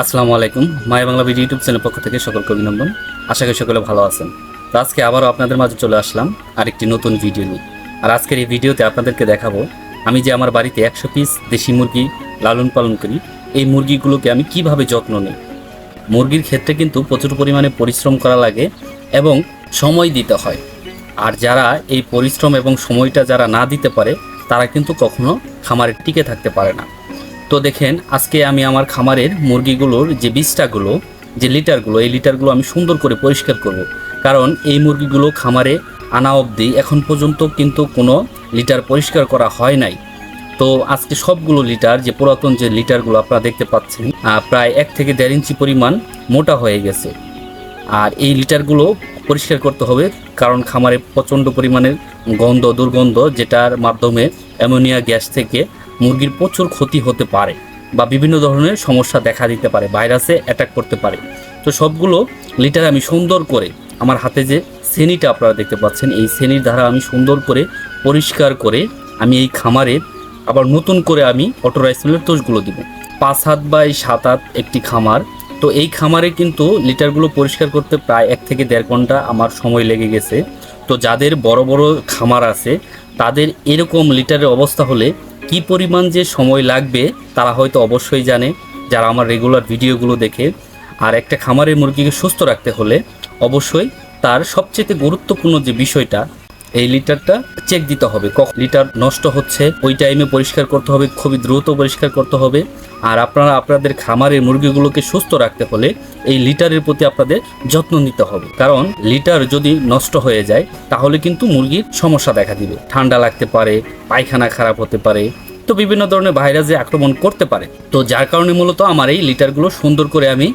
আসসালামু আলাইকুম। Maya Bangla video YouTube channel পক্ষ থেকে সকলকে অভিনন্দন। আশা করি সকলে ভালো আছেন। তো আজকে আবারও আপনাদের মাঝে চলে আসলাম আরেকটি নতুন ভিডিও নিয়ে। আর আজকের এই ভিডিওতে আপনাদেরকে দেখাবো, আমি যে আমার বাড়িতে একশো পিস দেশি মুরগি লালন পালন করি, এই মুরগিগুলোকে আমি কীভাবে যত্ন নিই? মুরগির ক্ষেত্রে কিন্তু প্রচুর পরিমাণে পরিশ্রম করা লাগে এবং সময় দিতে হয়। আর যারা এই পরিশ্রম এবং সময়টা যারা না দিতে পারে, তারা কিন্তু কখনো খামারে টিকে থাকতে পারে না। তো দেখেন, আজকে আমি আমার খামারের মুরগিগুলোর যে বীজটাগুলো, যে লিটারগুলো, এই লিটারগুলো আমি সুন্দর করে পরিষ্কার করব। কারণ এই মুরগিগুলো খামারে আনা অবধি এখন পর্যন্ত কিন্তু কোনো লিটার পরিষ্কার করা হয় নাই তো আজকে সবগুলো লিটার, যে পুরাতন যে লিটারগুলো আপনারা দেখতে পাচ্ছেন প্রায় এক থেকে দেড় ইঞ্চি পরিমাণ মোটা হয়ে গেছে আর এই লিটারগুলো পরিষ্কার করতে হবে, কারণ খামারে প্রচণ্ড পরিমাণের গন্ধ, দুর্গন্ধ, যেটার মাধ্যমে অ্যামোনিয়া গ্যাস থেকে মুরগির প্রচুর ক্ষতি হতে পারে বা বিভিন্ন ধরনের সমস্যা দেখা দিতে পারে, ভাইরাসে অ্যাটাক করতে পারে। তো সবগুলো লিটার আমি সুন্দর করে আমার হাতে যে শ্রেণীটা আপনারা দেখতে পাচ্ছেন, এই শ্রেণির দ্বারা আমি সুন্দর করে পরিষ্কার করে আমি এই খামারে আবার নতুন করে আমি অটোরাইসমেলের তোষগুলো দিব। পাঁচ হাত বাই সাত হাত একটি খামার। তো এই খামারে কিন্তু লিটারগুলো পরিষ্কার করতে প্রায় এক থেকে দেড় ঘণ্টা আমার সময় লেগে গেছে। তো যাদের বড় বড় খামার আছে, তাদের এরকম লিটারের অবস্থা হলে কি পরিমাণ যে সময় লাগবে তারা হয়তো অবশ্যই জানে। যারা আমার রেগুলার ভিডিওগুলো দেখে, আর একটা খামারের মুরগিকে সুস্থ রাখতে হলে অবশ্যই তার সবচেয়ে গুরুত্বপূর্ণ যে বিষয়টা এই লিটারটা চেক দিতে হবে। কখন লিটার নষ্ট হচ্ছে, ওই টাইমে পরিষ্কার করতে হবে, খুবই দ্রুত পরিষ্কার করতে হবে। আর আপনারা, আপনাদের খামারের মুরগিগুলোকে সুস্থ রাখতে হলে এই লিটারের প্রতি আপনাদের যত্ন নিতে হবে। কারণ লিটার যদি নষ্ট হয়ে যায়, তাহলে কিন্তু মুরগির সমস্যা দেখা দিবে। ঠান্ডা লাগতে পারে, পায়খানা খারাপ হতে পারে, তো বিভিন্ন ধরনের ভাইরাসে আক্রমণ করতে পারে। তো যার কারণে মূলত আমার এই লিটারগুলো সুন্দর করে আমি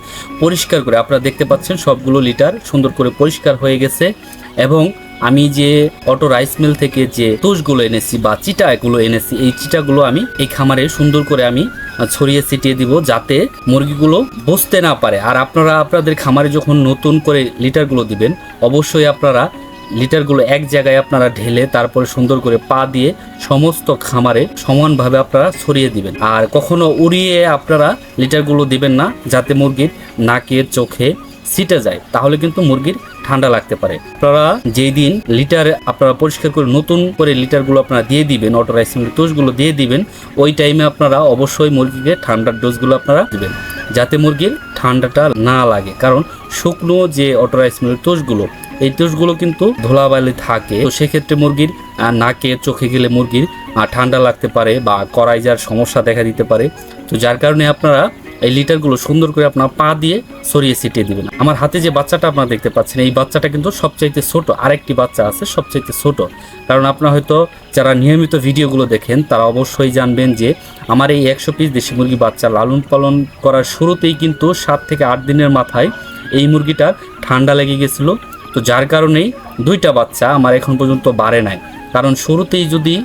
পরিষ্কার করে, আপনারা দেখতে পাচ্ছেন সবগুলো লিটার সুন্দর করে পরিষ্কার হয়ে গেছে এবং আমি যে অটো রাইস মিল থেকে যে তোষগুলো এনেছি বা চিটাগুলো এনেছি, এই চিটাগুলো আমি এই খামারে সুন্দর করে আমি ছড়িয়ে ছিটিয়ে দিব যাতে মুরগিগুলো বসতে না পারে। আর আপনারা, আপনাদের খামারে যখন নতুন করে লিটারগুলো দিবেন, অবশ্যই আপনারা লিটারগুলো এক জায়গায় আপনারা ঢেলে তারপরে সুন্দর করে পা দিয়ে সমস্ত খামারে সমানভাবে আপনারা ছড়িয়ে দিবেন। আর কখনো উড়িয়ে আপনারা লিটারগুলো দিবেন না, যাতে মুরগির নাকের চোখে ছিটে যায়। তাহলে কিন্তু মুরগির ঠান্ডা লাগতে পারে। আপনারা যেই দিন লিটার আপনারা পরিষ্কার করে নতুন করে লিটারগুলো আপনারা দিয়ে দিবেন অটো রাইসিংয়ের ডোজগুলো দিয়ে দিবেন, ওই টাইমে আপনারা অবশ্যই মুরগিকে ঠান্ডার ডোজগুলো আপনারা দিবেন, যাতে মুরগির ঠান্ডাটা না লাগে। কারণ শুকনো যে অটো রাইসিংয়ের তোষগুলো এই তোষগুলো কিন্তু ধুলাবালি থাকে। তো সেক্ষেত্রে মুরগির নাকে, চোখে গেলে মুরগির ঠান্ডা লাগতে পারে বা কড়াই সমস্যা দেখা দিতে পারে। তো যার কারণে আপনারা এই লিটারগুলো সুন্দর করে আপনার পা দিয়ে সরিয়ে ছিটিয়ে দিবেন। আমার হাতে যে বাচ্চাটা আপনারা দেখতে পাচ্ছেন, এই বাচ্চাটা কিন্তু সবচাইতে ছোট। আরেকটি বাচ্চা আছে সবচাইতে ছোট। কারণ আপনার হয়তো যারা নিয়মিত ভিডিওগুলো দেখেন, তারা অবশ্যই জানবেন যে আমার এই একশো পিস দেশি মুরগি বাচ্চা লালন পালন করার শুরুতেই কিন্তু সাত থেকে আট দিনের মাথায় এই মুরগিটার ঠান্ডা লেগে গেছিল। তো যার কারণেই দুইটা বাচ্চা আমার এখন পর্যন্ত বাড়ে নাই। কারণ শুরুতেই যদি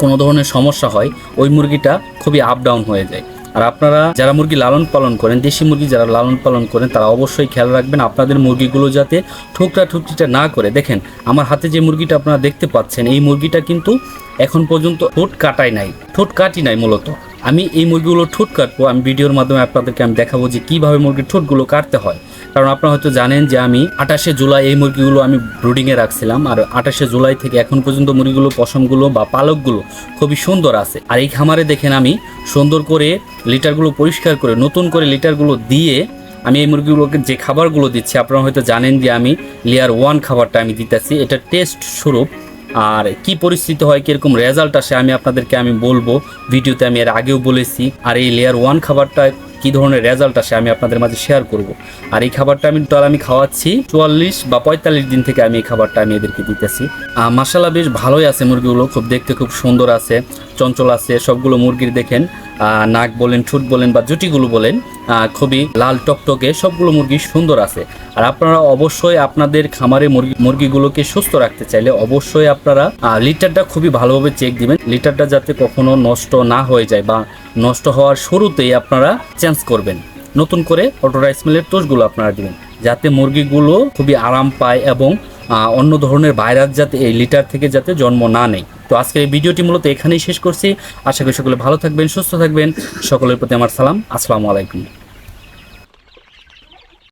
কোনো ধরনের সমস্যা হয়, ওই মুরগিটা খুবই আপ ডাউন হয়ে যায়। আর আপনারা যারা মুরগি লালন পালন করেন, দেশি মুরগি যারা লালন পালন করেন, তারা অবশ্যই খেয়াল রাখবেন আপনাদের মুরগিগুলো যাতে ঠুকরা ঠুকরিটা না করে। দেখেন, আমার হাতে যে মুরগিটা আপনারা দেখতে পাচ্ছেন, এই মুরগিটা কিন্তু এখন পর্যন্ত ঠোঁট কাটাই নাই, ঠোঁট কাটি নাই মূলত। আমি এই মুরগিগুলো ঠোঁট কাটবো, আমি ভিডিওর মাধ্যমে আপনাদেরকে আমি দেখাবো যে কীভাবে মুরগির ঠোঁটগুলো কাটতে হয়। কারণ আপনারা হয়তো জানেন যে আমি আঠাশে জুলাই এই মুরগিগুলো আমি ব্রুডিংয়ে রাখছিলাম, আর আঠাশে জুলাই থেকে এখন পর্যন্ত মুরগিগুলো, পশমগুলো বা পালকগুলো খুবই সুন্দর আছে। আর এই খামারে দেখেন আমি সুন্দর করে লিটারগুলো পরিষ্কার করে, নতুন করে লিটারগুলো দিয়ে আমি এই মুরগিগুলোকে যে খাবারগুলো দিচ্ছি, আপনারা হয়তো জানেন যে আমি লেয়ার ওয়ান খাবারটা আমি দিতেছি। এটা টেস্ট স্বরূপ আর কি পরিস্থিতি হয়, কীরকম রেজাল্ট আসে, আমি আপনাদেরকে আমি বলব। ভিডিওতে আমি এর আগেও বলেছি, আর এই লেয়ার ওয়ান খাবারটা কি ধরনের রেজাল্ট আসে, আমি আপনাদের মাঝে শেয়ার করব। আর এই খাবারটা আমি টোটাল আমি খাওয়াচ্ছি, চুয়াল্লিশ বা পঁয়তাল্লিশ দিন থেকে আমি এই খাবারটা আমি এদেরকে দিতেছি। মাসালা বেশ ভালোই আছে মুরগিগুলো, খুব দেখতে খুব সুন্দর আছে, চঞ্চল আছে, সবগুলো মুরগির দেখেন। নাক বলেন, ঠুট বলেন বা জুটিগুলো বলেন খুবই লাল টকটকে সবগুলো মুরগি সুন্দর আছে। আর আপনারা অবশ্যই আপনাদের খামারে মুরগি, মুরগিগুলোকে সুস্থ রাখতে চাইলে অবশ্যই আপনারা লিটারটা খুবই ভালোভাবে চেক দিবেন। লিটারটা যাতে কখনো নষ্ট না হয়ে যায় বা নষ্ট হওয়ার শুরুতেই আপনারা চেঞ্জ করবেন। নতুন করে অটো রাইস মিলের টোষগুলো আপনারা দিবেন, যাতে মুরগিগুলো খুবই আরাম পায় এবং অন্য ধরনের ভাইরাস যাতে এই লিটার থেকে যাতে জন্ম না নেয় তো আজকের এই ভিডিওটি মূলত এখানেই শেষ করছি। আশা করি সকলে ভালো থাকবেন, সুস্থ থাকবেন। সকলের প্রতি আমার সালাম। আসসালামু আলাইকুম।